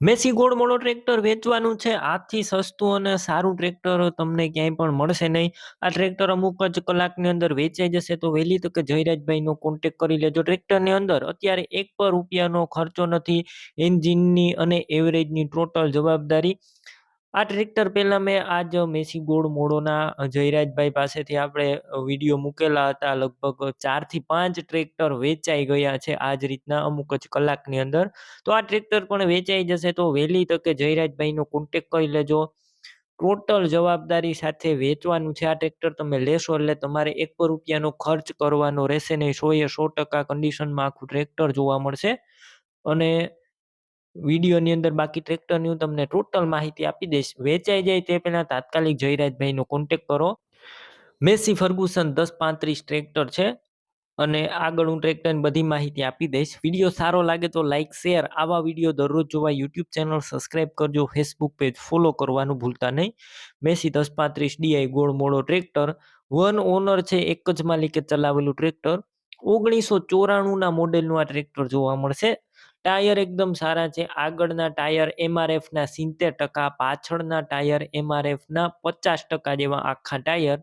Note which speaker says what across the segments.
Speaker 1: Massey ગોળ મોડો tractor વેચવાનું છે. આથી સસ્તું અને સારું ટ્રેક્ટર તમને ક્યાંય પણ મળશે નહીં. આ ટ્રેક્ટર અમુક જ કલાકની અંદર વેચાઈ જશે. તો વહેલી તકે જયરાજભાઈનો કોન્ટેક કરી લેજો. ટ્રેક્ટરની અંદર અત્યારે એક પર રૂપિયાનો ખર્ચો નથી. એન્જિનની અને એવરેજની ટોટલ જવાબદારી આ ટ્રેક્ટર પહેલાં મેં આજ મેસી ગોળ મોડોના જયરાજભાઈ પાસેથી આપણે વીડિયો મૂકેલા હતા. લગભગ ચારથી પાંચ ટ્રેક્ટર વેચાઈ ગયા છે આ જ રીતના અમુક જ કલાકની અંદર. તો આ ટ્રેક્ટર પણ વેચાઈ જશે તો વહેલી તકે જયરાજભાઈનો કોન્ટેક કરી લેજો. ટોટલ જવાબદારી સાથે વેચવાનું છે આ ટ્રેક્ટર. તમે લેશો એટલે તમારે એક પર રૂપિયાનો ખર્ચ કરવાનો રહેશે નહીં. સો એ સો ટકા કન્ડિશનમાં આખું ટ્રેક્ટર જોવા મળશે. અને વિડીયોની અંદર બાકી ટ્રેક્ટરની હું તમને ટોટલ માહિતી આપી દઈશ. વેચાઈ જાય તે પહેલાં તાત્કાલિક જયરાજભાઈનો કોન્ટેક કરો. મેસી ફર્ગુસન દસ પાંત્રીસ ટ્રેક્ટર છે અને આગળ હું ટ્રેક્ટરની બધી માહિતી આપી દઈશ. વીડિયો સારો લાગે તો લાઇક શેર આવા વીડિયો દરરોજ જોવા યુટ્યુબ ચેનલ સબસ્ક્રાઇબ કરજો. ફેસબુક પેજ ફોલો કરવાનું ભૂલતા નહીં. મેસી દસ પાંત્રીસ ડીઆઈ ગોળ મોડો ટ્રેક્ટર વન ઓનર છે, એક જ માલિકે ચલાવેલું ટ્રેક્ટર ઓગણીસો ચોરાણુંના મોડેલનું આ ટ્રેક્ટર જોવા મળશે. ટાયર એકદમ સારા છે. આગળના ટાયર એમઆરએફના સિત્તેર ટકા, પાછળના ટાયર એમઆરએફના પચાસ ટકા જેવા આખા ટાયર.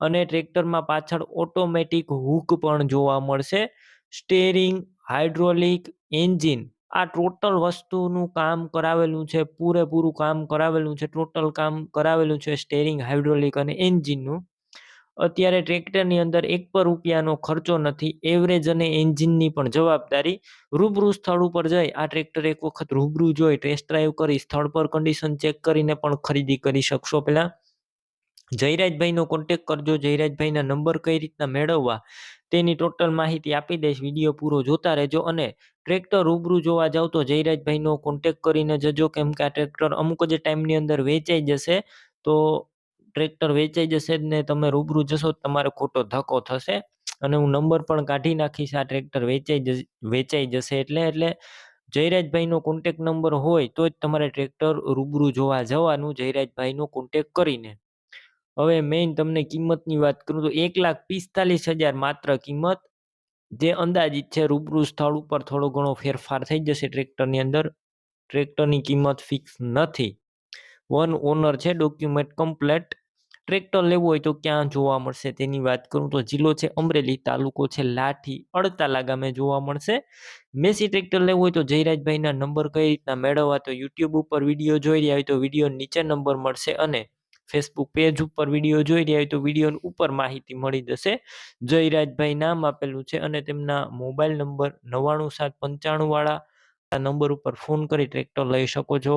Speaker 1: અને ટ્રેક્ટરમાં પાછળ ઓટોમેટિક હુક પણ જોવા મળશે. સ્ટેરિંગ, હાઇડ્રોલિક એન્જિન, આ ટોટલ વસ્તુનું કામ કરાવેલું છે, પૂરેપૂરું કામ કરાવેલું છે, ટોટલ કામ કરાવેલું છે સ્ટેરિંગ, હાઇડ્રોલિક અને એન્જિનનું. અત્યારે ટ્રેક્ટરની અંદર એક પર રૂપિયાનો ખર્ચો નથી. એવરેજ અને એન્જિનની પણ જવાબદારી. રૂબરૂ સ્થળ ઉપર જઈ આ ટ્રેક્ટર એક વખત રૂબરૂ જોઈ ટેસ્ટ ડ્રાઈવ કરી સ્થળ પર કન્ડિશન ચેક કરીને પણ ખરીદી કરી શકશો પહેલાં. જયરાજભાઈનો કોન્ટેક કરજો. જયરાજભાઈના નંબર કઈ રીતના મેળવવા તેની ટોટલ માહિતી આપી દઈશ. વીડિયો પૂરો જોતા રહેજો અને ટ્રેક્ટર રૂબરૂ જોવા જાવ તો જયરાજભાઈનો કોન્ટેક કરીને જજો. કેમ કે આ ટ્રેક્ટર અમુક જ ટાઈમની અંદર વેચાઈ જશે તો ટ્રેક્ટર વેચાઈ જશે ને તમે રૂબરૂ જશો તમારે ખોટો ધક્કો થશે. અને હું નંબર પણ કાઢી નાખીશ આ ટ્રેક્ટર વેચાઈ વેચાઈ જશે એટલે એટલે જયરાજભાઈનો કોન્ટેક નંબર હોય તો જ તમારે ટ્રેક્ટર રૂબરૂ જોવા જવાનું, જયરાજભાઈનો કોન્ટેક કરીને. હવે મેઇન તમને કિંમતની વાત કરું તો એક લાખ પિસ્તાલીસ હજાર માત્ર કિંમત. જે અંદાજિત છે રૂબરૂ સ્થળ ઉપર થોડો ઘણો ફેરફાર થઈ જશે ટ્રેક્ટરની અંદર. ટ્રેક્ટરની કિંમત ફિક્સ નથી. વન ઓનર છે ડોક્યુમેન્ટ કમ્પ્લેટ ટ્રેક્ટર લેવું હોય તો ક્યાં જોવા મળશે? તેની વાત કરું તો જિલ્લો છે અમરેલી, તાલુકો છે લાઠી, અડતાલા ગામે જોવા મળશે. મેસી ટ્રેક્ટર લેવું હોય તો જયરાજભાઈના નંબર કઈ રીતના મેળવવા? તો યુટ્યુબ ઉપર વીડિયો જોઈ રહ્યા હોય તો વીડિયો નીચે નંબર મળશે અને ફેસબુક પેજ ઉપર વીડિયો જોઈ રહ્યા હોય તો વીડિયો ઉપર માહિતી મળી જશે. જયરાજભાઈ નામ આપેલું છે અને તેમના મોબાઈલ નંબર નવ્વાણું સાત પંચાણું વાળા આ નંબર ઉપર ફોન કરી ટ્રેક્ટર લઈ શકો છો.